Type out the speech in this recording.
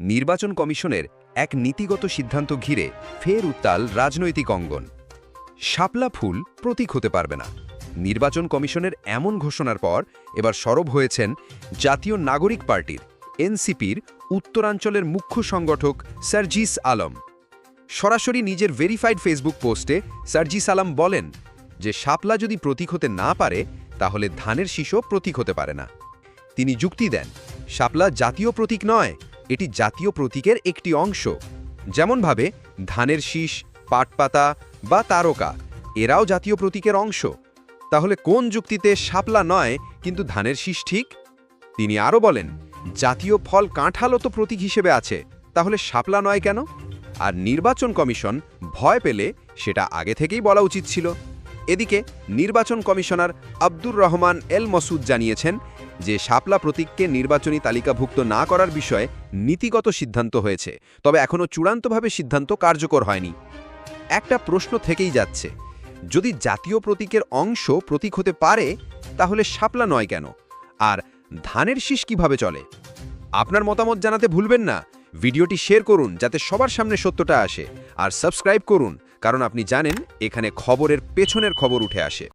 নির্বাচন কমিশনের এক নীতিগত সিদ্ধান্ত ঘিরে ফের উত্তাল রাজনৈতিক অঙ্গন। শাপলা ফুল প্রতীক হতে পারবে না। নির্বাচন কমিশনের এমন ঘোষণার পর এবার সরব হয়েছেন জাতীয় নাগরিক পার্টির এনসিপির উত্তরাঞ্চলের মুখ্য সংগঠক সার্জিস আলম। সরাসরি নিজের ভেরিফাইড ফেসবুক পোস্টে সার্জিস আলম বলেন যে শাপলা যদি প্রতীক হতে না পারে, তাহলে ধানের শীষও প্রতীক হতে পারে না। তিনি যুক্তি দেন, শাপলা জাতীয় প্রতীক নয় এটি জাতীয় প্রতীকের একটি অংশ। যেমনভাবে ধানের শীষ, পাটপাতা বা তারকা, এরাও জাতীয় প্রতীকের অংশ। তাহলে কোন যুক্তিতে শাপলা নয়, কিন্তু ধানের শীষ ঠিক? তিনি আরও বলেন, জাতীয় ফল কাঁঠালও তো প্রতীক হিসেবে আছে, তাহলে শাপলা নয় কেন? আর নির্বাচন কমিশন ভয় পেলে সেটা আগে থেকেই বলা উচিত ছিল। এদিকে নির্বাচন কমিশনার আব্দুর রহমান এল মসুদ জানিয়েছেন যে শাপলা প্রতীককে নির্বাচনী তালিকাভুক্ত না করার বিষয়ে নীতিগত সিদ্ধান্ত হয়েছে, তবে এখনও চূড়ান্তভাবে সিদ্ধান্ত কার্যকর হয়নি। একটা প্রশ্ন থেকেই যাচ্ছে, যদি জাতীয় প্রতীকের অংশ প্রতীক হতে পারে, তাহলে শাপলা নয় কেন? আর ধানের শীষ কীভাবে চলে? আপনার মতামত জানাতে ভুলবেন না। ভিডিওটি শেয়ার করুন যাতে সবার সামনে সত্যটা আসে। আর সাবস্ক্রাইব করুন। কারণ আপনি জানেন এখানে খবরের পেছনের খবর উঠে আসে।